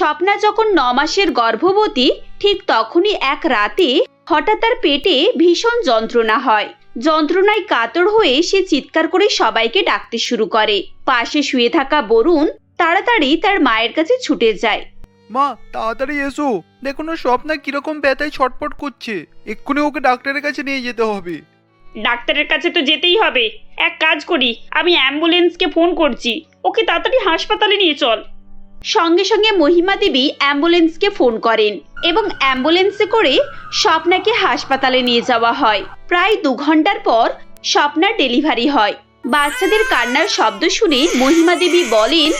স্বপ্না যখন ন মাসের গর্ভবতী ঠিক তখনই এক রাতে হঠাৎ তার পেটে ভীষণ যন্ত্রণা হয়। যন্ত্রণায় কাতর হয়ে সে চিৎকার করে সবাইকে ডাকতে শুরু করে। পাশে শুয়ে থাকা বরুণ তাড়াতাড়ি তার মায়ের কাছে ছুটে যায়। মা তাড়াতাড়ি এসো। দেখুন ও স্বপ্না কীরকম ব্যথায় ছটপট করছে। এক্ষুনি ওকে ডাক্তারের কাছে নিয়ে যেতে হবে। ডাক্তারের কাছে তো যেতেই হবে। এক কাজ করি আমি অ্যাম্বুলেন্সকে ফোন করছি। ওকে তাড়াতাড়ি হাসপাতালে নিয়ে চল। সঙ্গে সঙ্গে মহিমা দেবী অ্যাম্বুলেন্সকে ফোন করেন এবং অ্যাম্বুলেন্সে করে স্বপ্নাকে হাসপাতালে নিয়ে যাওয়া হয়। প্রায় দু ঘণ্টার পর স্বপ্নার ডেলিভারি হয়। বাচ্চাদের কান্নার শব্দ শুনে মহিমা দেবী বলেন,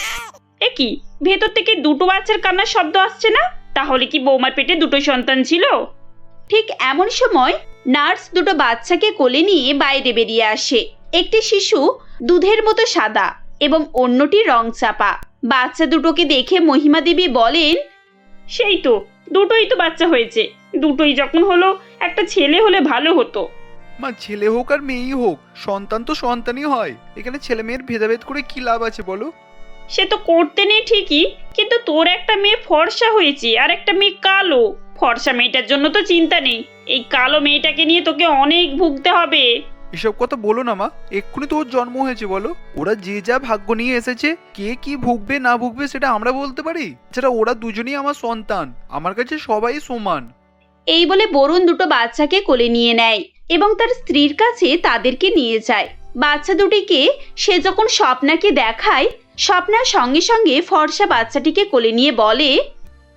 এ কি, ভেতর থেকে দুটো বাচ্চার কান্নার শব্দ আসছে না? তাহলে কি বৌমার পেটে দুটো সন্তান ছিল? ঠিক এমন সময় নার্স দুটো বাচ্চাকে কোলে নিয়ে বাইরে বেরিয়ে আসে। একটি শিশু দুধের মতো সাদা এবং অন্যটি রং চাপা। বাচ্চা দুটোকে দেখে মহিমা দেবী বলেন সেই তো দুটোই তো বাচ্চা হয়েছে। দুটোই যখন হলো একটা ছেলে হলে ভালো হতো। মা ছেলে হোক আর মেয়েই হোক সন্তান তো সন্তানই হয়। এখানে ছেলে মেয়ের ভেদাভেদ করে কি লাভ আছে বলো? সে তো করতে নেই ঠিকই কিন্তু তোর একটা মেয়ে ফর্সা হয়েছে আর একটা মেয়ে কালো। ফর্সা মেয়েটার জন্য তো চিন্তা নেই এই কালো মেয়েটাকে নিয়ে তোকে অনেক ভুগতে হবে। এসব কথা বলো না মা, এক্ষুনি তো ওর জন্ম হয়েছে বলো। ওরা যে যা ভাগ্য নিয়ে এসেছে, কে কি ভুগবে না ভুগবে সেটা আমরা বলতে পারি? সেটা ওরা দুজনেই আমার সন্তান, আমার কাছে সবাই সমান। এই বলে বরুণ দুটো বাচ্চাকে কোলে নিয়ে নেয় এবং তার স্ত্রীর কাছে তাদেরকে নিয়ে যায়। বাচ্চা দুটিকে সে যখন স্বপ্নাকে দেখায় স্বপ্নার সঙ্গে সঙ্গে ফর্সা বাচ্চাটিকে কোলে নিয়ে বলে,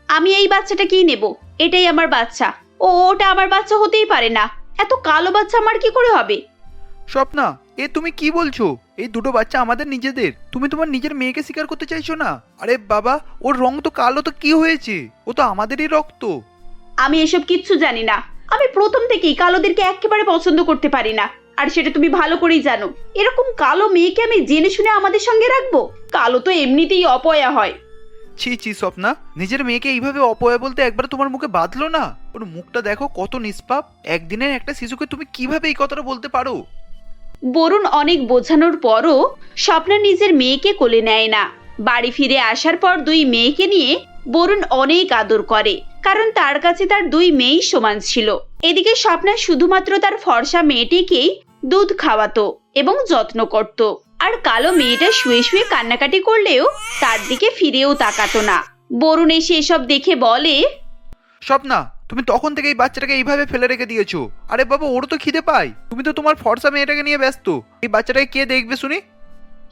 আমি এই বাচ্চাটাকেই নেব, এটাই আমার বাচ্চা। ও, ওটা আমার বাচ্চা হতেই পারে না। এত কালো বাচ্চা আমার কি করে হবে? স্বপ্না এ তুমি কি বলছো? এই দুটো বাচ্চা আমাদের নিজেদের। তুমি তোমার নিজের মেয়েকে স্বীকার করতে চাইছো না? আরে বাবা ওর রং তো কালো তো কি হয়েছে? ও তো আমাদেরই রক্ত। আমি এসব কিচ্ছু জানি না। আমি প্রথম থেকেই কালোদেরকে একেবারে পছন্দ করতে পারি না। আর সেটা তুমি ভালো করেই জানো। এরকম কালো মেয়েকে আমি জেনে শুনে আমাদের সঙ্গে রাখব? কালো তো এমনিতেই অপয়া হয়। ছি ছি স্বপ্না নিজের মেয়েকে এইভাবে অপয়া বলতে একবার তোমার মুখে বাঁধলো না? ওর মুখটা দেখো কত নিষ্পাপ। একদিনের একটা শিশুকে তুমি কীভাবে এই কথাটা বলতে পারো? বরুণ অনেক বোঝানোর পরও স্বপ্না নিজের মেয়েকে কোলে নেয় না। বাড়ি ফিরে আসার পর দুই মেয়েকে নিয়ে বরুণ অনেক আদর করে, কারণ তার কাছে তার দুই মেয়েই সমান ছিল। এদিকে স্বপ্না শুধুমাত্র তার ফর্সা মেয়েটিকেই দুধ খাওয়াতো এবং যত্ন করত, আর কালো মেয়েটা শুয়ে শুয়ে কান্নাকাটি করলেও তার দিকে ফিরেও তাকাতো না। বরুণ এসে এসব দেখে বলে স্বপ্না, তুমি তখন থেকে এই বাচ্চাটাকে এইভাবে ফেলে রেখে দিয়েছ। আরে বাবা ওর তো খিদে পায়। তুমি তো তোমার ফর্সা মেয়েটাকে নিয়ে ব্যস্ত। এই বাচ্চাটাকে কে দেখবে শুনি?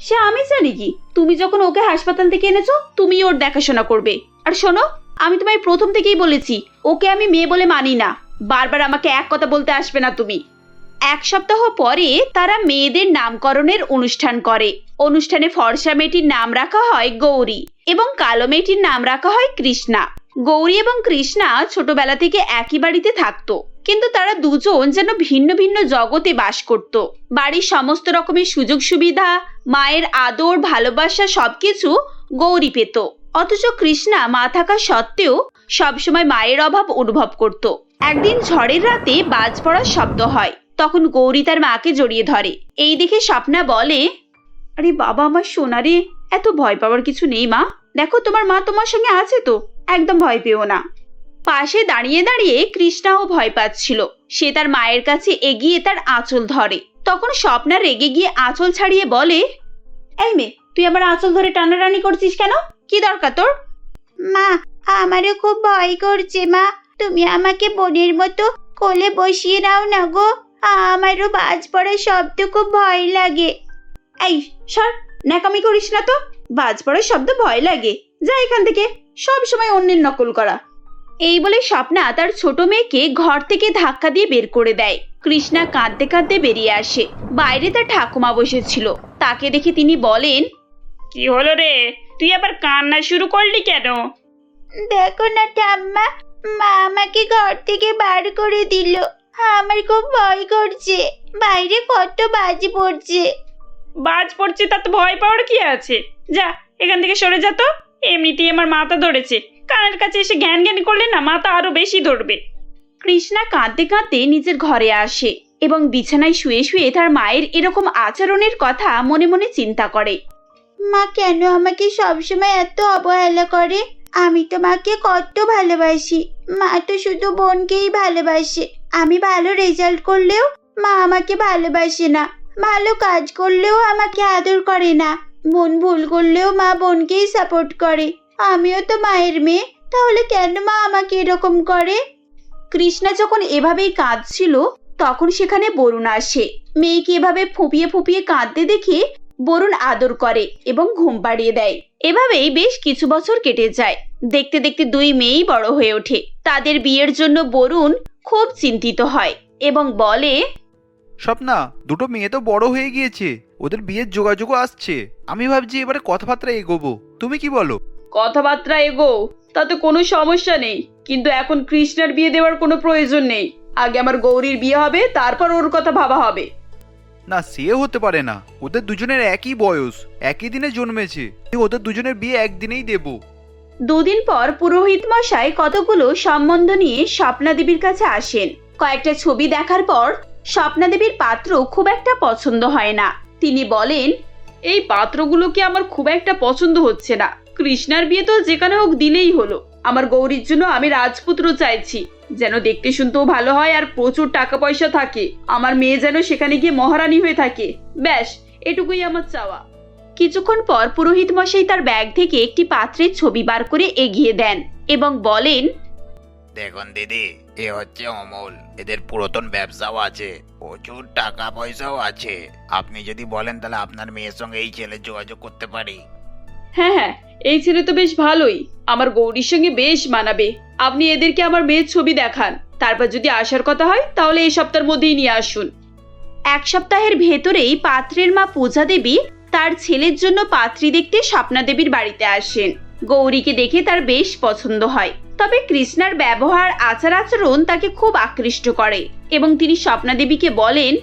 সে আমি জানি কি। তুমি যখন ওকে হাসপাতাল থেকে এনেছো, তুমি ওর দেখাশোনা করবে। আর শোনো, আমি তোমায় প্রথম থেকেই বলেছি, ওকে আমি মেয়ে বলে মানি না। বারবার আমাকে এক কথা বলতে আসবে না তুমি। এক সপ্তাহ পরে তারা মেয়েদের নামকরণের অনুষ্ঠান করে। অনুষ্ঠানে ফর্সা মেয়েটির নাম রাখা হয় গৌরী এবং কালো মেয়েটির নাম রাখা হয় কৃষ্ণা। গৌরী এবং কৃষ্ণা ছোটবেলা থেকে একই বাড়িতে থাকতো, কিন্তু তারা দুজন যেন ভিন্ন ভিন্ন জগতে বাস করত। বাড়ির সমস্ত রকমের সুযোগ সুবিধা মায়ের আদর, ভালোবাসা সবকিছু গৌরী পেত। অথচ কৃষ্ণা মা থাকা সত্ত্বেও সবসময় মায়ের অভাব অনুভব করত। একদিন ঝড়ের রাতে বাজ পড়ার শব্দ হয়, তখন গৌরী তার মাকে জড়িয়ে ধরে। এই দেখে স্বপ্না বলে, আরে বাবা, আমার সোনারে এত ভয় পাওয়ার কিছু নেই মা। দেখো, তোমার মা তোমার সঙ্গে আছে তো? একদম ভয় পেও না। পাশে দাঁড়িয়ে দাঁড়িয়ে কৃষ্ণাও ভয় পাচ্ছিল। সে তার মায়ের কাছে এগিয়ে তার আঁচল ধরে। তখন স্বপ্না রেগে গিয়ে আঁচল ছাড়িয়ে বলে এই মেয়ে তুই আমার আঁচল ধরে টানাটানি করছিস কেন? কি দরকার তোর? মা আমারও খুব ভয় করছে মা। তুমি আমাকে বোনের মতো কোলে বসিয়ে নাও না গো। আমারও বাজ পড়ার শব্দ খুব ভয় লাগে। এই সর ন্যাকামি করিস না তো। বাজ পড়ার শব্দ ভয় লাগে। যা এখান থেকে। সব সময় অন্যের নকল করা। এই বলে স্বপ্না তার ছোট মেয়েকে ঘর থেকে ধাক্কা দিয়ে বের করে দেয়। কৃষ্ণা কাঁদতে কাঁদতে বেরিয়ে আসে। বাইরে তার ঠাকুমা বসেছিল। তাকে দেখে তিনি বলেন কি হলো রে? তুই আবার কান্না শুরু করলি কেন? দেখো না ঠাম্মা মা আমাকে ঘর থেকে বার করে দিল। আমার খুব ভয় করছে। বাইরে কত বাজি পড়ছে। বাজ পড়ছে তাতে ভয় পাওয়ার কি আছে? যা এখান থেকে সরে যা তো। এমনিতেই আমার মাথা ধরেছে। কানের কাছে এসে জ্ঞান জ্ঞান করলে না মাথা আরও বেশি ধরবে। কৃষ্ণা কাঁদতে কাঁদতে নিজের ঘরে আসে এবং বিছানায় শুয়ে শুয়ে তার মায়ের এরকম আচরণের কথা মনে মনে চিন্তা করে। মা কেন আমাকে সবসময় এত অবহেলা করে? আমি তো মাকে কত ভালোবাসি। মা তো শুধু বোনকেই ভালোবাসে। আমি ভালো রেজাল্ট করলেও মা আমাকে ভালোবাসে না। ভালো কাজ করলেও আমাকে আদর করে না। বোন ভুল করলেও মা বোনকেই সাপোর্ট করে। আমিও তো মায়ের মেয়ে, তাহলে কেন মা আমাকে এরকম করে? কৃষ্ণা যখন এভাবেই কাঁদছিল, তখন সেখানে বরুণ আসে। মেয়েকে এভাবে ফুপিয়ে ফুপিয়ে কাঁদতে দেখে বরুণ আদর করে এবং ঘুম পাড়িয়ে দেয়। এভাবেই বেশ কিছু বছর কেটে যায়। দেখতে দেখতে দুই মেয়েই বড় হয়ে ওঠে। তাদের বিয়ের জন্য বরুণ খুব চিন্তিত হয় এবং বলে স্বপ্না দুটো মেয়ে তো বড় হয়ে গিয়েছে। ওদের বিয়ের যোগাযোগও আসছে। আমি ভাবছি এবারে কথাবার্তা এগোবো। তুমি কি বলো? কথাবার্তা এগো তাতে কোনো সমস্যা নেই। কিন্তু এখন কৃষ্ণার বিয়ে দেওয়ার কোনো প্রয়োজন নেই। আগে আমার গৌরীর বিয়ে হবে তারপর ওর কথা ভাবা হবে। না সে হতে পারে না। ওদের দুজনের একই বয়স একই দিনে জন্মেছে। ওদের দুজনের বিয়ে একদিনেই দেবো। দুদিন পর পুরোহিত মশাই কতগুলো সম্বন্ধ নিয়ে স্বপ্না দেবীর কাছে আসেন। কয়েকটা ছবি দেখার পর স্বপ্না দেবীর পাত্র খুব একটা পছন্দ হয় না। তিনি বলেন এই পাত্রগুলোকে আমার খুব একটা পছন্দ হচ্ছে না। কৃষ্ণার বিয়ে তো যেখানে হোক দিলেই হলো। আমার গৌরীর জন্য আমি রাজপুত্র চাইছি। যেন দেখতে শুনতেও ভালো হয় আর প্রচুর টাকা পয়সা থাকে। আমার মেয়ে যেন সেখানে গিয়ে মহারানী হয়ে থাকে। ব্যাস এটুকুই আমার চাওয়া। কিছুক্ষণ পর পুরোহিত মশাই তার ব্যাগ থেকে একটি পাত্রের ছবি বার করে এগিয়ে দেন এবং বলেন দেখুন দিদি এ হচ্ছে অমল। এদের পুরাতন ব্যবসাও আছে, প্রচুর টাকা পয়সাও আছে। আপনি যদি বলেন তাহলে আপনার মেয়ের সঙ্গে এই ছেলে যোগাযোগ করতে পারি। হ্যাঁ হ্যাঁ এই ছেলে তো বেশ ভালোই। আমার গৌরীর সঙ্গে বেশ মানাবে। আপনি এদেরকে আমার মেয়ের ছবি দেখান। তারপর যদি আসার কথা হয়, তাহলে এই সপ্তাহের মধ্যেই নিয়ে আসুন। এক সপ্তাহের ভেতরেই পাত্রের মা পূজা দেবী তার ছেলের জন্য পাত্রী দেখতে স্বপ্না দেবীর বাড়িতে আসেন। গৌরীকে দেখে তার বেশ পছন্দ হয়। তবে কৃষ্ণার ব্যবহার আচার আচরণ তাকে খুব আকৃষ্ট করে এবং তিনি স্বপ্না দেবীকে বলেন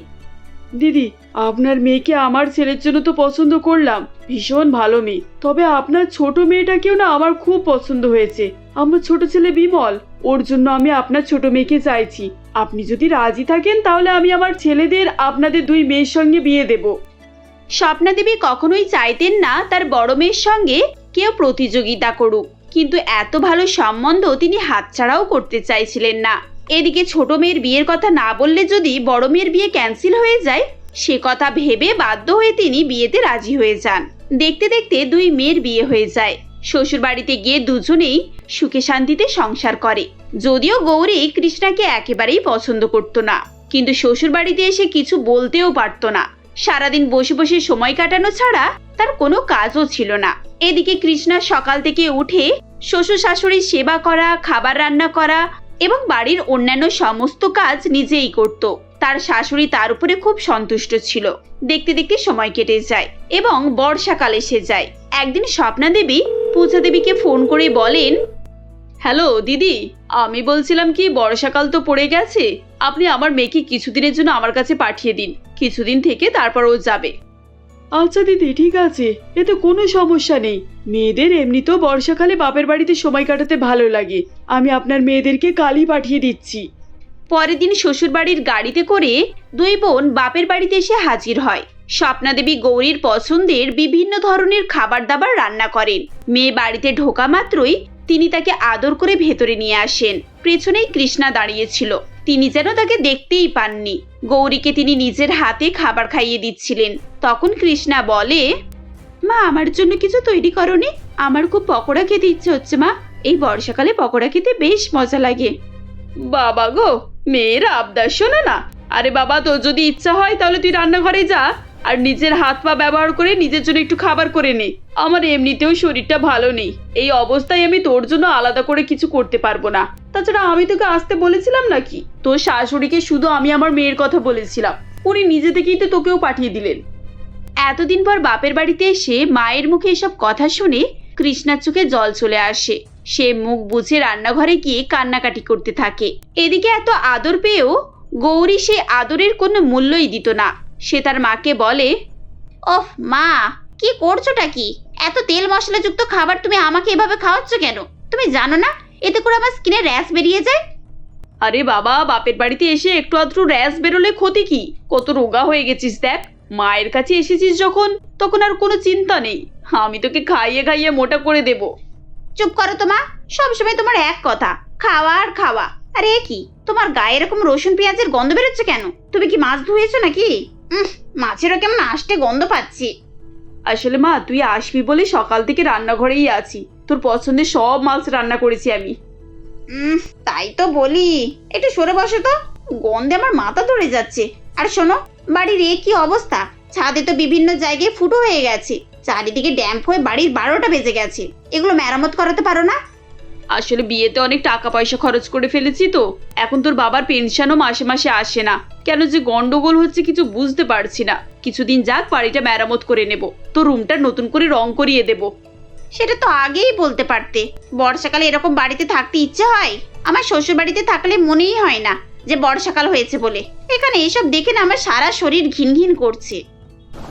দিদি আপনার মেয়েকে আমার ছেলের জন্য তো পছন্দ করলাম। ভীষণ ভালো মেয়ে। তবে আপনার ছোট মেয়েটাকেও না আমার খুব পছন্দ হয়েছে। আমার ছোট ছেলে বিমল। ওর জন্য আমি আপনার ছোট মেয়েকে চাইছি। আপনি যদি রাজি থাকেন তাহলে আমি আমার ছেলেদের আপনাদের দুই মেয়ের সঙ্গে বিয়ে দেব। স্বপ্না দেবী কখনোই চাইতেন না তার বড় মেয়ের সঙ্গে কেউ প্রতিযোগিতা করুক। কিন্তু এত ভালো সম্বন্ধ তিনি হাতছাড়াও করতে চাইছিলেন না। এদিকে ছোট মেয়ের বিয়ের কথা না বললে যদি বড় মেয়ের বিয়ে ক্যান্সেল হয়ে যায়, সে কথা ভেবে বাধ্য হয়ে তিনি বিয়েতে রাজি হয়ে যান। দেখতে দেখতে দুই মেয়ের বিয়ে হয়ে যায়। শ্বশুর বাড়িতে গিয়ে দুজনেই সুখে শান্তিতে সংসার করে। যদিও গৌরী কৃষ্ণাকে একেবারেই পছন্দ করত না। কিন্তু শ্বশুর বাড়িতে এসে কিছু বলতেও পারতো না। সারাদিন বসে বসে সময় কাটানো ছাড়া তার কোনো কাজও ছিল না। এদিকে কৃষ্ণা সকাল থেকে উঠে শ্বশুর শাশুড়ির সেবা করা, খাবার রান্না করা এবং বাড়ির অন্যান্য সমস্ত কাজ নিজেই করত। তার শাশুড়ি তার উপরে খুব সন্তুষ্ট ছিল। দেখতে দেখতে সময় কেটে যায় এবং বর্ষাকাল এসে যায়। একদিন স্বপ্না দেবী পূজা দেবীকে ফোন করে বলেন, হ্যালো, দিদি আমি বলছিলাম কি বর্ষাকাল তো পড়ে গেছে। আপনি আমার মেয়েকে কিছুদিনের জন্য আমার কাছে পাঠিয়ে দিন। কিছুদিন থেকে তারপর ও যাবে। আচ্ছা দিদি ঠিক আছে। এতে কোনো সমস্যা নেই। মেয়েদের এমনিতেও বর্ষাকালে বাপের বাড়িতে সময় কাটাতে ভালো লাগে। আমি আপনার মেয়েদেরকে কালই পাঠিয়ে দিচ্ছি। পরের দিন শ্বশুরবাড়ির গাড়িতে করে দুই বোন বাপের বাড়িতে এসে হাজির হয়। স্বপ্না দেবী গৌরীর পছন্দের বিভিন্ন ধরনের খাবার দাবার রান্না করেন। মেয়ে বাড়িতে ঢোকা মাত্রই তিনি তাকে আদর করে ভেতরে নিয়ে আসেন। পেছনেই কৃষ্ণা দাঁড়িয়েছিল। তিনি যেন তাকে দেখতেই পাননি। গৌরীকে তিনি নিজের হাতে খাবার খাইয়ে দিচ্ছিলেন। তখন কৃষ্ণা বলে, মা, আমার জন্য কিছু তৈরি করনি। আমার খুব পকোড়া খেতে ইচ্ছে হচ্ছে, মা। এই বর্ষাকালে পকোড়া খেতে বেশ মজা লাগে। বাবা গো, মেয়ের আবদার শোনো না। আরে বাবা, তোর যদি ইচ্ছা হয়, তাহলে তুই রান্নাঘরে যা। আর নিজের হাত পা ব্যবহার করে নিজের জন্য একটু খাবার করে নে। আমার এমনিতেও শরীরটা ভালো নেই। এই অবস্থায় আমি তোর জন্য আলাদা করে কিছু করতে পারব না। তাছাড়া আমি তোকে আসতে বলেছিলাম নাকি? তোর শাশুড়িকে শুধু আমি আমার মেয়ের কথা বলেছিলাম। উনি নিজে থেকেই তো তোকেও পাঠিয়ে দিলেন। এতদিন পর বাপের বাড়িতে এসে মায়ের মুখে এসব কথা শুনে কৃষ্ণার চোখে জল চলে আসে। সে মুখ বুঝে রান্নাঘরে গিয়ে কান্নাকাটি করতে থাকে। এদিকে এত আদর পেয়েও গৌরী সে আদরের কোনো মূল্যই দিত না। সে তার মাকে বলে ওহ মা কি করছোটা কি? এত তেল মশলাযুক্ত খাবার তুমি আমাকে এভাবে খাওয়াচ্ছ কেন? তুমি জানো না? এতে করে আমার স্কিনে র্যাশ বেরিয়ে যায়? আরে বাবা বাপের বাড়িতে এসে একটু আধটু র্যাশ বেরোলে ক্ষতি কি? কত রোগা হয়ে গেছিস দেখ। মায়ের কাছে এসেছিস যখন তখন আর কোনো চিন্তা নেই। আমি তোকে খাইয়ে খাইয়ে মোটা করে দেব। চুপ করো তো মা। সবসময় তোমার এক কথা খাওয়া আর খাওয়া। আরে কি তোমার গায়ে এরকম রসুন পেঁয়াজের গন্ধ বেরোচ্ছে কেন? তুমি কি মাছ ধুয়েছো নাকি? মাছেরও কেমন আষ্টে গন্ধ পাচ্ছি। আসলে মা তুই আসবি বলে সকাল থেকে রান্নাঘরেই আছি। তোর পছন্দের সব মাছ রান্না করেছি আমি। তাই তো বলি। একটু সরে বসো তো। গন্ধে আমার মাথা ধরে যাচ্ছে। আর শোনো বাড়ির এ কি অবস্থা? ছাদে তো বিভিন্ন জায়গায় ফুটো হয়ে গেছে। চারিদিকে ড্যাম্প হয়ে বাড়ির বারোটা বেজে গেছে। এগুলো মেরামত করাতে পারো না? আসলে বিয়েতে অনেক টাকা পয়সা খরচ করে ফেলেছি তো। এখন তোর বাবার পেনশনও মাসে মাসে আসে না। কেন যে গন্ডগোল হচ্ছে কিছু বুঝতে পারছি না। কিছুদিন যাক, বাড়িটা মেরামত করে নেব। তো রুমটা নতুন করে রং করিয়ে দেব। সেটা তো আগেই বলতে পারতে। বর্ষাকালে এরকম বাড়িতে থাকতে ইচ্ছে হয়? আমার শ্বশুর বাড়িতে থাকলে মনেই হয় না যে বর্ষাকাল হয়েছে বলে। এখানে এসব দেখে না আমার সারা শরীর ঘিন ঘিন করছে।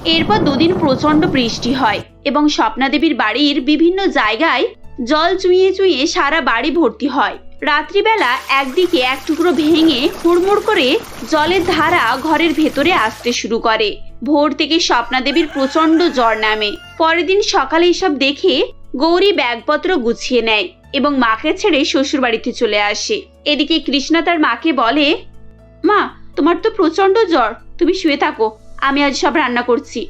এরপর দুদিন প্রচণ্ড বৃষ্টি হয় এবং স্বপ্নাদেবীর বাড়ির বিভিন্ন জায়গায় জল চুইয়ে চুইয়ে সারা বাড়ি ভর্তি হয়। রাত্রিবেলা একদিকে এক টুকরো ভেঙে হুড়মুড় করে জলের ধারা ঘরের ভেতরে আসতে শুরু করে। ভোর থেকে স্বপ্নাদেবীর প্রচণ্ড জ্বর নামে। পরের দিন সকালে এসব দেখে গৌরী ব্যাগপত্র গুছিয়ে নেয় এবং মাকে ছেড়ে শ্বশুর বাড়িতে চলে আসে। এদিকে কৃষ্ণা তার মাকে বলে, মা, তোমার তো প্রচণ্ড জ্বর। তুমি শুয়ে থাকো। আমি আজ সব রান্না করছি।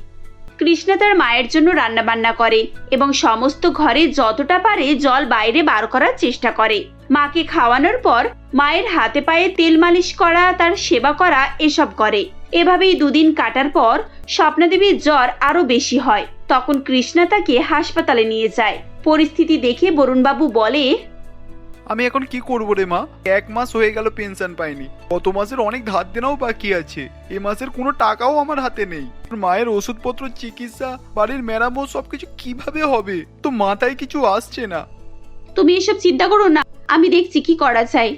কৃষ্ণা তার মায়ের জন্য রান্না বান্না করে এবং সমস্ত ঘরে যতটা পারে জল বাইরে বার করার চেষ্টা করে। মাকে খাওয়ানোর পর মায়ের হাতে পায়ে তেল মালিশ করা, তার সেবা করা, এসব করে। এভাবেই দুদিন কাটার পর স্বপ্নাদেবীর জ্বর আরও বেশি হয়। তখন কৃষ্ণা তাকে হাসপাতালে নিয়ে যায়। পরিস্থিতি দেখে বরুণবাবু বলে আমি এখন কি করব রে মা? এক মাস হয়ে গেল পেনশন পাইনি। গত মাসের অনেক ধার দেনাও বাকি আছে। এ মাসের কোনো টাকাও আমার হাতে নেই। মায়ের ওষুধপত্র, চিকিৎসা, বাড়ির মেরামত, সবকিছু কীভাবে হবে? তো মাথায় কিছু আসছে না। তুমি এসব চিন্তা করো না। আমি দেখছি কি করা যায়।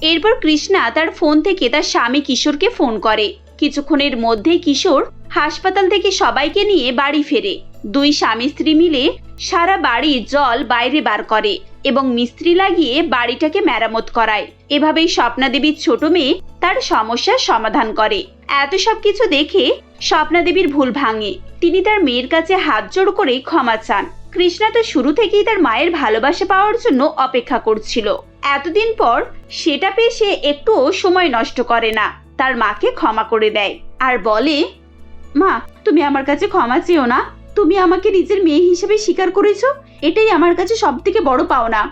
এরপর কৃষ্ণা তার ফোন থেকে তার স্বামী কিশোরকে ফোন করে। কিছুক্ষণের মধ্যেই কিশোর হাসপাতাল থেকে সবাইকে নিয়ে বাড়ি ফেরে। দুই স্বামী স্ত্রী মিলে সারা বাড়ি জল বাইরে বার করে। এবং মিস্ত্রি লাগিয়ে বাড়িটাকে মেরামত করায়। এভাবেই স্বপ্নাদেবীর ছোট মেয়ে তার সমস্যার সমাধান করে। এত সব কিছু দেখে স্বপ্নাদেবীর ভুল ভাঙে। তিনি তার মেয়ের কাছে হাত জোড় করে ক্ষমা চান। কৃষ্ণা তো শুরু থেকেই তার মায়ের ভালোবাসা পাওয়ার জন্য অপেক্ষা করছিল। এতদিন পর সেটা পেয়ে সে একটুও সময় নষ্ট করে না। তার মাকে ক্ষমা করে দেয় আর বলে, মা, তুমি আমার কাছে ক্ষমা চেও না। তুমি আমাকে নিজের মেয়ে হিসেবে স্বীকার করেছ? এটাই আমার কাছে সব থেকে বড় পাওনা।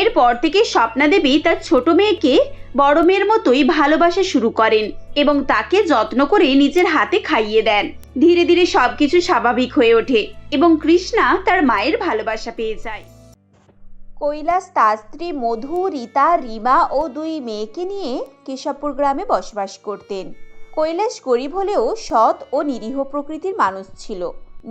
এরপর থেকে স্বপ্না দেবী তার ছোট মেয়েকে বড় মেয়ের মতোই ভালোবাসা শুরু করেন এবং তাকে যত্ন করে নিজের হাতে খাইয়ে দেন। ধীরে ধীরে সবকিছু স্বাভাবিক হয়ে ওঠে এবং কৃষ্ণা তার মায়ের ভালোবাসা পেয়ে যায়। কৈলাস তার স্ত্রী মধু, রীতা, রিমা ও দুই মেয়েকে নিয়ে কেশবপুর গ্রামে বসবাস করতেন। কৈলাস গরিব হলেও সৎ ও নিরীহ প্রকৃতির মানুষ ছিল।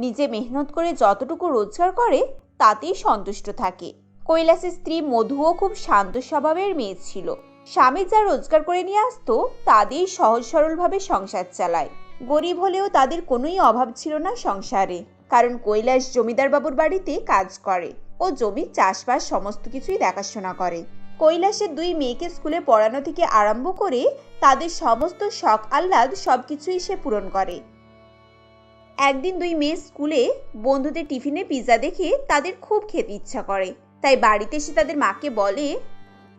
নিজে মেহনত করে যতটুকু রোজগার করে তাতেই সন্তুষ্ট থাকে। কৈলাসের স্ত্রী মধুও খুব শান্ত স্বভাবের মেয়ে ছিল। স্বামী যা রোজগার করে নিয়ে আসতো তাদেরই সহজ সরলভাবে সংসার চালায়। গরিব হলেও তাদের কোনোই অভাব ছিল না সংসারে। কারণ কৈলাস জমিদার বাবুর বাড়িতে কাজ করে ও জমির চাষবাস সমস্ত কিছুই দেখাশোনা করে। কৈলাসের দুই মেয়েকে স্কুলে পড়ানো থেকে আরম্ভ করে তাদের সমস্ত শখ আহ্লাদ সবকিছুই সে পূরণ করে। একদিন দুই মেয়ে স্কুলে বন্ধুদের টিফিনে পিৎজা দেখে তাদের খুব খেতে ইচ্ছা করে। তাই বাড়িতে এসে তাদের মাকে বলে,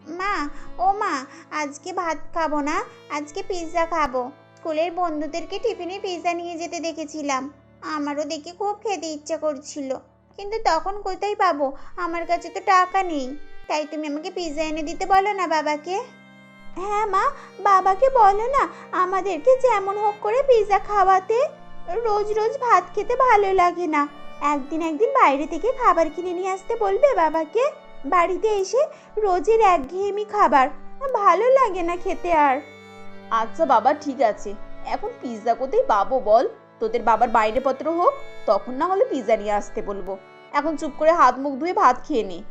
মা, ও মা, আজকে ভাত খাব না, আজকে পিৎজা খাব। স্কুলের বন্ধুদেরকে টিফিনে পিৎজা নিয়ে যেতে দেখেছিলাম। আমারও দেখে খুব খেতে ইচ্ছা করছিল। কিন্তু তখন কোথায় পাবো? আমার কাছে তো টাকা নেই। তাই তুমি আমাকে পিৎজা এনে দিতে বলো না বাবাকে? হ্যাঁ মা, বাবাকে বলো না। আমাদেরকে যেমন হোক করে পিৎজা খাওয়াতে। রোজ রোজ ভাত খেতে ভালো লাগে না। একদিন একদিন বাইরে থেকে খাবার কিনে নিয়ে আসতে বলবে বাবাকে। বাড়িতে এসে রোজের একঘেয়েমি খাবার, ভালো লাগে না খেতে আর। আচ্ছা বাবা, ঠিক আছে। এখন পিৎজা কোথায় পাবো বল? তোদের বাবার বাইরে পত্র হোক, তখন না হলে পিৎজা নিয়ে আসতে বলব। এখন চুপ করে হাত মুখ ধুয়ে ভাত খেয়ে নে।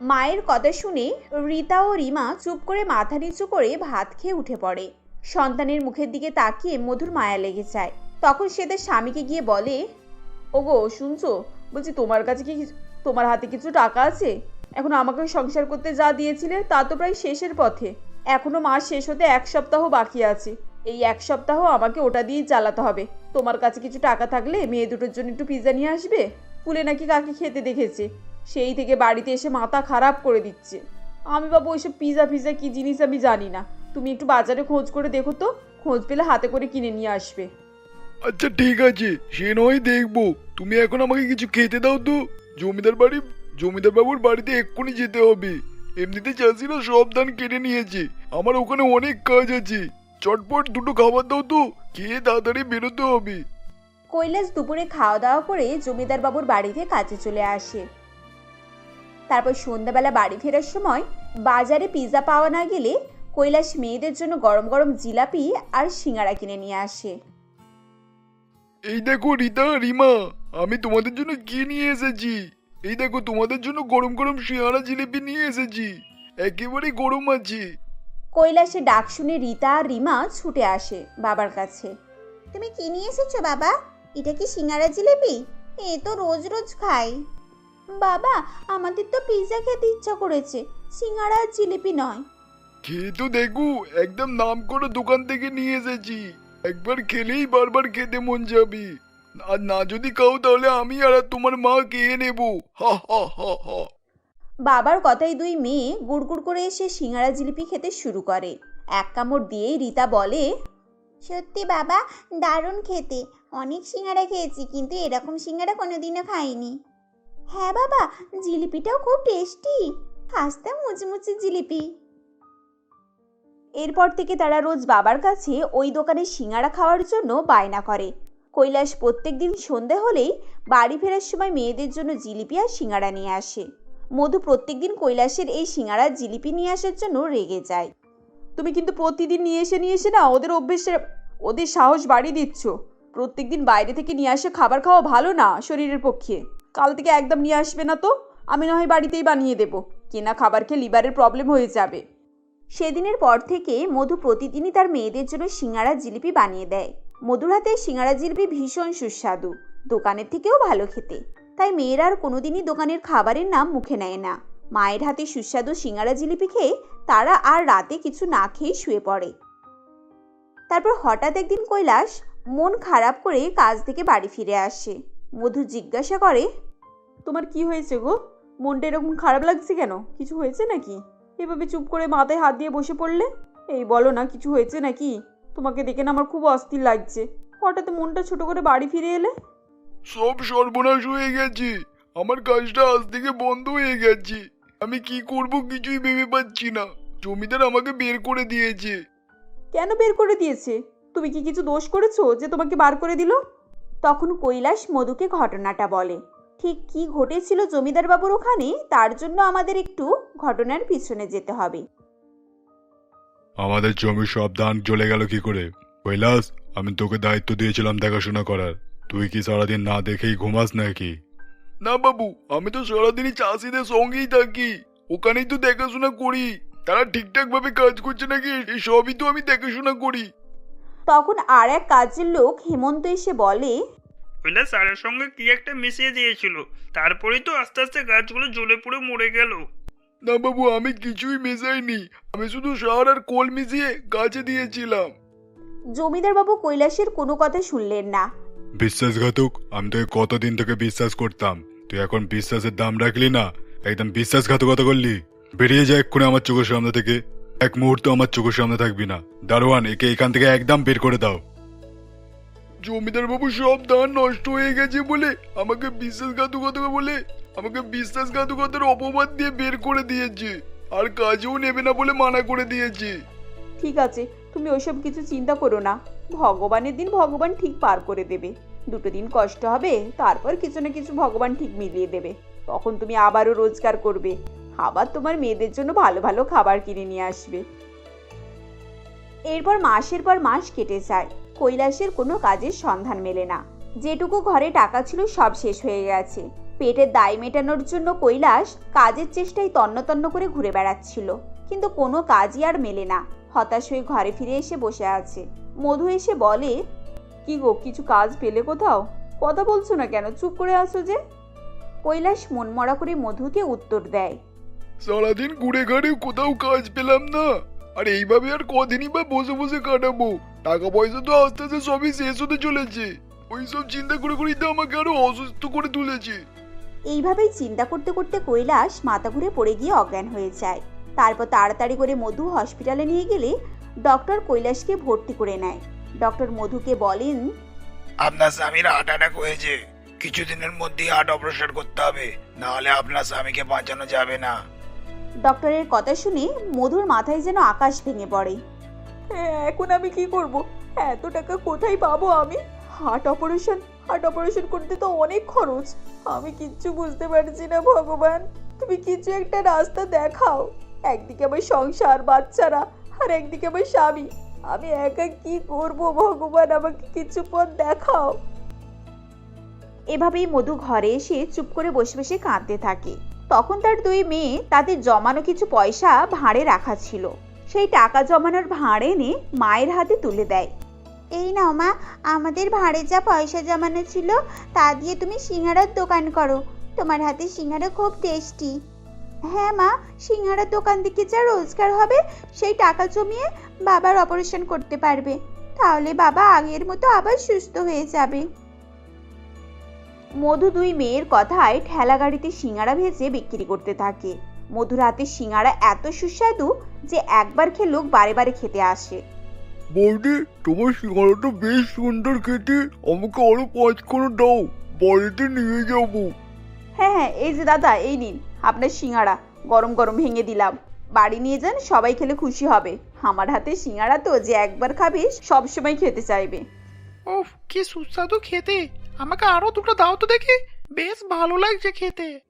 মায়ের কথা শুনে রীতা ও রিমা চুপ করে মাথা নিচু করে ভাত খেয়ে উঠে পড়ে। সন্তানের মুখের দিকে তাকিয়ে মধুর মায়া লেগে যায়। তখন সে তার স্বামীকে গিয়ে বলে, ওগো, শুনছো? বলছি, তোমার কাছে কি তোমার হাতে কিছু টাকা আছে? এখন আমাকে সংসার করতে যা দিয়েছিলে, তা তো প্রায় শেষের পথে। এখনও মাস শেষ হতে এক সপ্তাহ বাকি আছে। এই এক সপ্তাহ আমাকে ওটা দিয়েই চালাতে হবে। তোমার কাছে কিছু টাকা থাকলে মেয়ে দুটোর জন্য একটু পিৎজা নিয়ে আসবে? ফুলে নাকি কাকে খেতে দেখেছে? সেই থেকে বাড়িতে এসে মাথা খারাপ করে দিচ্ছে। আমি বাবু, ওইসব পিজা ফিজা কি জিনিস আমি জানি না। তুমি একটু বাজারে খোঁজ করে দেখো তো। খোঁজ পেলে হাতে করে কিনে নিয়ে আসবে। আচ্ছা ঠিক আছে। সে নয়, দেখব। তুমি এখন আমাকে কিছু খেতে দাও তো। জমিদার বাড়ি, জমিদার বাবুর বাড়িতে এক্ষুনি যেতে হবে। এমনিতে চাষিরা সব ধান কেটে নিয়েছে। আমার ওখানে অনেক কাজ আছে। চটপট দুটো খাবার দাও তো, খেয়ে তাড়াতাড়ি বেরোতে হবে। কৈলাস দুপুরে খাওয়া দাওয়া করে জমিদার বাবুর বাড়িতে কাজে চলে আসে। তারপর সন্ধ্যাবেলা বাড়ি ফেরার সময় বাজারে পিৎজা পাওয়া না গেলে কৈলাস মেয়েদের জন্য গরম গরম জিলাপি আর সিঙ্গারা কিনে নিয়ে আসে। এই দেখো রিতা রিমা আমি তোমাদের জন্য কি নিয়ে এসেছি। এই দেখো তোমাদের জন্য গরম গরম শিয়ারা জিলিপি নিয়ে এসেছি। একেবারে গরম আছে। কৈলাসে ডাক শুনে রীতা আর রিমা ছুটে আসে বাবার কাছে। তুমি কি নিয়ে এসেছ বাবা? এটা কি সিঙ্গারা জিলেবি এ তো রোজ রোজ খাই। বাবা আমাদের তো পিৎজা খেতে ইচ্ছা করেছে। সিঙ্গারা আর জিলিপি নয়। খেয়ে তো দেখো একদম নাম করে দোকান থেকে নিয়ে এসেছি। একবার খেলেই বারবার খেতে মন যাবে। আর না যদি খাও তাহলে আমি আর তোমার মা খেয়ে নেব। হা হা হা হা। বাবার কথাই দুই মেয়ে গুড়গুড় করে এসে সিঙ্গারা জিলিপি খেতে শুরু করে। এক কামড় দিয়েই রীতা বলে সত্যি বাবা দারুণ খেতে। অনেক সিঙ্গারা খেয়েছি কিন্তু এরকম সিঙ্গারা কোনোদিনও খাইনি। হ্যাঁ বাবা জিলিপিটাও খুব টেস্টি। খাস্তা মুচমুচে জিলিপি। এরপর থেকে তারা রোজ বাবার কাছে ওই দোকানে সিঙ্গারা খাওয়ার জন্য বায়না করে। কৈলাস প্রত্যেক দিন সন্ধে হলেই বাড়ি ফেরার সময় মেয়েদের জন্য জিলিপি আর সিঙ্গারা নিয়ে আসে। মধু প্রত্যেকদিন কৈলাসের এই সিঙ্গারা জিলিপি নিয়ে আসার জন্য রেগে যায়। তুমি কিন্তু প্রতিদিন নিয়ে এসে নিয়ে এসে না ওদের অভ্যেসে ওদের সাহস বাড়িয়ে দিচ্ছ। প্রত্যেক দিন বাইরে থেকে নিয়ে আসে খাবার খাওয়া ভালো না শরীরের পক্ষে। কাল থেকে একদম নিয়ে আসবে না তো? আমি না হয় বাড়িতেই বানিয়ে দেবো। কেনা খাবার খেয়ে লিভারের প্রবলেম হয়ে যাবে। সেদিনের পর থেকে মধু প্রতিদিনই তার মেয়েদের জন্য সিঙ্গারা জিলিপি বানিয়ে দেয়। মধুর হাতে সিঙ্গারা জিলিপি ভীষণ সুস্বাদু। দোকানের থেকেও ভালো খেতে। তাই মেয়েরা আর কোনোদিনই দোকানের খাবারের নাম মুখে নেয় না। মায়ের হাতে সুস্বাদু সিঙ্গারা জিলিপি খেয়ে তারা আর রাতে কিছু না খেয়ে শুয়ে পড়ে। তারপর হঠাৎ একদিন কৈলাস মন খারাপ করে কাজ থেকে বাড়ি ফিরে আসে। মধু জিজ্ঞাসা করে, তোমার কি হয়েছে গো? মনটা এরকম খারাপ লাগছে কেন? কিছু হয়েছে নাকি? এভাবে চুপ করে মাথায় হাত দিয়ে বসে পড়লে? এই বলো না কিছু হয়েছে নাকি? তোমাকে দেখে না আমার খুব অস্থির লাগছে। হঠাৎ মনটা ছোট করে বাড়ি ফিরে এলে? সব সর্বনাশ হয়ে গেছে। আমার কাজটা আজ থেকে বন্ধ হয়ে গেছে। আমি কি করব কিছুই ভেবে পাচ্ছি না। জমিদার আমাকে বের করে দিয়েছে। কেন বের করে দিয়েছে? তুমি কি কিছু দোষ করেছ যে তোমাকে বার করে দিল? তখন কৈলাস মধুকে ঘটনাটা বলে। ঠিক কি ঘটেছিল জমিদার বাবুর ওখানে? তার জন্য আমাদের একটু ঘটনার পিছনে যেতে হবে। আমাদের জমির সব ধান চলে গেল কি করে? কৈলাস আমি তোকে দায়িত্ব দিয়েছিলাম দেখাশোনা করার। তুই কি সারাদিন না দেখেই ঘুমাস নাকি? না বাবু আমি তো সারাদিনই চাষিদের সঙ্গেই থাকি। ওখানেই তো দেখাশোনা করি। তারা ঠিকঠাক ভাবে কাজ করছে নাকি সবই তো আমি দেখাশোনা করি। তখন আর এক কাজের লোক হেমন্ত এসে বলে কৈলাস সারের সঙ্গে কি একটা মিশিয়ে দিয়েছিল? তারপরেই তো আস্তে আস্তে গাছগুলো জ্বলে পুড়ে মরে গেল। না বাবু আমি কিছুই মেশাইনি। আমি শুধু সার আর কোল মিশিয়ে গাছে দিয়েছিলাম। জমিদার বাবু কৈলাসের কোনো কথা শুনলেন না। বিশ্বাসঘাতক আমি তোকে কতদিন থেকে বিশ্বাস করতাম। তুই এখন বিশ্বাসের দাম রাখলি না একদম বিশ্বাসঘাতকতা করলি। বেরিয়ে যায় এক্ষুনি আমার চোখের সামনে থেকে। এক মুহূর্ত আমার চোখের সামনে থাকবি না। দারোয়ান একে এখান থেকে একদম বের করে দাও। জমিদার বাবু, সব ধান নষ্ট হয়ে গেছে বলে আমাকে বিশ্বাসঘাতকতা বলে, আমাকে বিশ্বাসঘাতকতার অপবাদ দিয়ে বের করে দিয়েছে। আর কাজেও নেবে না বলে মানা করে দিয়েছে। ঠিক আছে, তুমি ওসব কিছু চিন্তা করো না। ভগবানের দিন ভগবান ঠিক পার করে দেবে। দুটো দিন কষ্ট হবে, তারপর কিছু না কিছু ভগবান ঠিক মিলিয়ে দেবে। তখন তুমি আবারও রোজগার করবে। আবার তোমার মেয়েদের জন্য ভালো ভালো খাবার কিনে নিয়ে আসবে। এরপর মাসের পর মাস কেটে যায়। কৈলাসের কোনো কাজের সন্ধান মেলে না। যেটুকু ঘরে টাকা ছিল সব শেষ হয়ে গেছে। পেটের দায় মেটানোর জন্য কৈলাস কাজের চেষ্টায় তন্ন তন্ন করে ঘুরে বেড়াচ্ছিল। কিন্তু কোনো কাজই আর মেলে না। হতাশ হয়ে ঘরে ফিরে এসে বসে আছে। মধু এসে বলে, কি গো, কিছু কাজ পেলে কোথাও? কথা বলছো না কেন? চুপ করে আসো যে? কৈলাস মনমরা করে মধুকে উত্তর দেয়, সারাদিন ঘুরে ঘাড়ে কোথাও কাজ পেলাম না। আর এইভাবে আর কদিনই বা বসে বসে কাটাবো। টাকা পয়সা তো আস্তে আস্তে সবই শেষ হতে চলেছে। ওইসব চিন্তা করে করেই তো আমাকে আরও অসুস্থ করে তুলেছে। এইভাবেই চিন্তা করতে করতে কৈলাস মাথা ঘুরে পড়ে গিয়ে অজ্ঞান হয়ে যায়। তারপর তাড়াতাড়ি করে মধু হসপিটালে নিয়ে গেলে ডক্টর কৈলাসকে ভর্তি করে নেয়। ডক্টর মধুকে বলেন আপনার স্বামীর হার্ট অ্যাটাক হয়েছে। কিছুদিনের মধ্যেই হার্ট অপারেশন করতে হবে। না হলে আপনার স্বামীকে বাঁচানো যাবে না। ডক্টরের কথা শুনে মধুর মাথায় যেন আকাশ ভেঙে পড়ে। হ্যাঁ এখন আমি কি করব? এত টাকা কোথায় পাবো আমি? হার্ট অপারেশন হার্ট অপারেশন করতে তো অনেক খরচ। আমি কিচ্ছু বুঝতে পারছি না ভগবান। তুমি কিছু একটা রাস্তা দেখাও। একদিকে আমার সংসার বাচ্চারা আর একদিকে আমার স্বামী। আমি একা কি করব ভগবান? আমাকে কিছু পথ দেখাও। এভাবেই মধু ঘরে এসে চুপ করে বসে বসে কাঁদতে থাকে। তখন তার দুই মেয়ে তাদের জমানো কিছু পয়সা ভাঁড়ে রাখা ছিল। সেই টাকা জমানোর ভাঁড় এনে মায়ের হাতে তুলে দেয়। এই নাও মা আমাদের ভাড়ে যা পয়সা জমানো ছিল তা দিয়ে তুমি সিঙ্গারার দোকান করো। তোমার হাতে সিঙ্গারা খুব টেস্টি। হ্যাঁ মা সিঙ্গারার দোকান থেকে যা রোজগার হবে সেই টাকা জমিয়ে বাবার অপারেশন করতে পারবে। তাহলে বাবা আগের মতো আবার সুস্থ হয়ে যাবে। মধু দুই মেয়ের কথায় ঠেলা গাড়িতে সিঙ্গারা ভেজে বিক্রি করতে থাকে। মধুর হাতে সিঙ্গারা এত সুস্বাদু যে একবার খেয়ে লোক বারে বারে খেতে আসে। বৌদি তোমার সিঙ্গারাটা বেশ সুন্দর খেতে। আমাকে আরও পাঁচখানা দাও বাড়িতে নিয়ে যাব। হ্যাঁ হ্যাঁ এই যে দাদা এই নিন আপনার সিঙ্গারা। গরম গরম ভেঙে দিলাম। বাড়ি নিয়ে যান সবাই খেলে খুশি হবে। আমার হাতে সিঙ্গারা তো যে একবার খাবে সবসময় খেতে চাইবে। ওফ কি সুস্বাদু খেতে। আমাকে আরও দুটো দাও তো দেখি। বেশ ভালো লাগছে খেতে।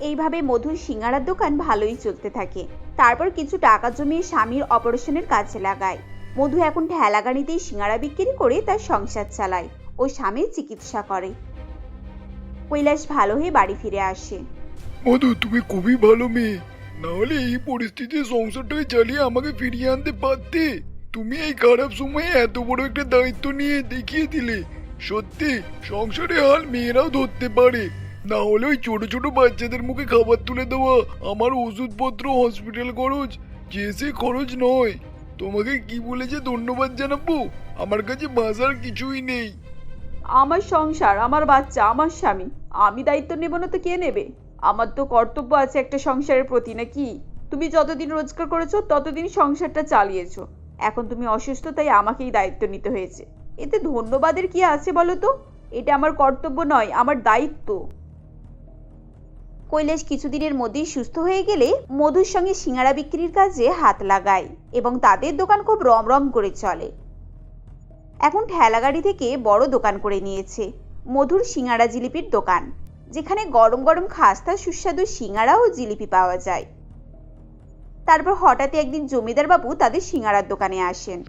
এইভাবে মধুর সিঙ্গারার দোকান ভালোই চলতে থাকে। তারপর কিছু টাকা জমিয়ে স্বামীর অপারেশনের কাজে লাগায়। মধু এখন ঠেলা গাড়িতেই সিঙ্গারা বিক্রি করে তার সংসার চালায় ও স্বামীর চিকিৎসা করে। কৈলাস ভালো হয়ে বাড়ি ফিরে আসে। মধু তুমি খুবই ভালো মেয়ে। নাহলে এই পরিস্থিতিতে সংসারটাকে চালিয়ে আমাকে ফিরিয়ে আনতে পারতে। তুমি এই খারাপ সময়ে এত বড় একটা দায়িত্ব নিয়ে দেখিয়ে দিলে। সত্যি, সংসারে হাল মেয়েরাও ধরতে পারে। না হলে ওই ছোট ছোট বাচ্চাদের মুখে খাবার তুলে দেওয়া, আমার ওষুধপত্র হসপিটাল খরচ, যে সে খরচ নয়। তোমাকে কি বলে যে ধন্যবাদ জানাব? আমার কাছে বাঁচার কিছুই নেই। আমার সংসার, আমার বাচ্চা, আমার স্বামী, আমি দায়িত্ব নেব না তো কে নেবে? আমার তো কর্তব্য আছে একটা সংসারের প্রতি, নাকি? তুমি যতদিন রোজগার করেছ, ততদিন সংসারটা চালিয়েছো। এখন তুমি অসুস্থ, তাই আমাকেই দায়িত্ব নিতে হয়েছে। এতে ধন্যবাদের কি আছে বলো তো এটা আমার কর্তব্য নয়, আমার দায়িত্ব। কৈলাস কিছুদিনের মধ্যেই সুস্থ হয়ে গেলে মধুর সঙ্গে সিঙ্গারা বিক্রির কাজে হাত লাগায় এবং তাদের দোকান খুব রমরম করে চলে। এখন ঠেলাগাড়ি থেকে বড় দোকান করে নিয়েছে, মধুর সিঙ্গারা জিলিপির দোকান, যেখানে গরম গরম খাস্তা, সুস্বাদু সিঙ্গারা ও জিলিপি পাওয়া যায়। তারপর হঠাৎ একদিন জমিদার বাবু তাদের সিঙ্গারার দোকানে আসেন।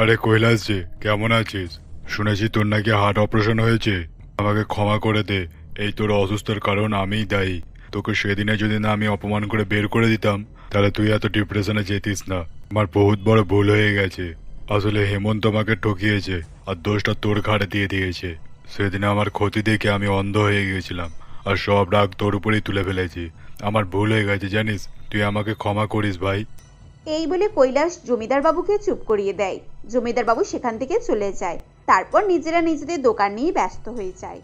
আরে কৈলাস যে, কেমন আছিস? শুনেছি তোর নাকি হার্ট অপারেশন হয়েছে। আমাকে ক্ষমা করে দে। এই তোর অসুস্থর কারণ আমিই দায়ী। তোকে সেদিনে যদি না আমি অপমান করে বের করে দিতাম, তাহলে তুই এত ডিপ্রেশনে যেতিস না। আমার বহুত বড় ভুল হয়ে গেছে। আসলে হেমন্ত আমাকে ঠকিয়েছে, আর দোষটা তোর ঘাড়ে দিয়ে দিয়েছে। সেদিনে আমার ক্ষতি দেখে আমি অন্ধ হয়ে গিয়েছিলাম, আর সব রাগ তোর উপরেই তুলে ফেলেছি। আমার ভুল হয়ে গেছে, জানিস? তুই আমাকে ক্ষমা করিস, ভাই। এই বলে কৈলাস জমিদার বাবুকে চুপ করিয়ে দেয়। জমিদার বাবু সেখান থেকে চলে যায়। তারপর নিজেরা নিজেদের দোকান নিয়ে ব্যস্ত হয়ে যায়।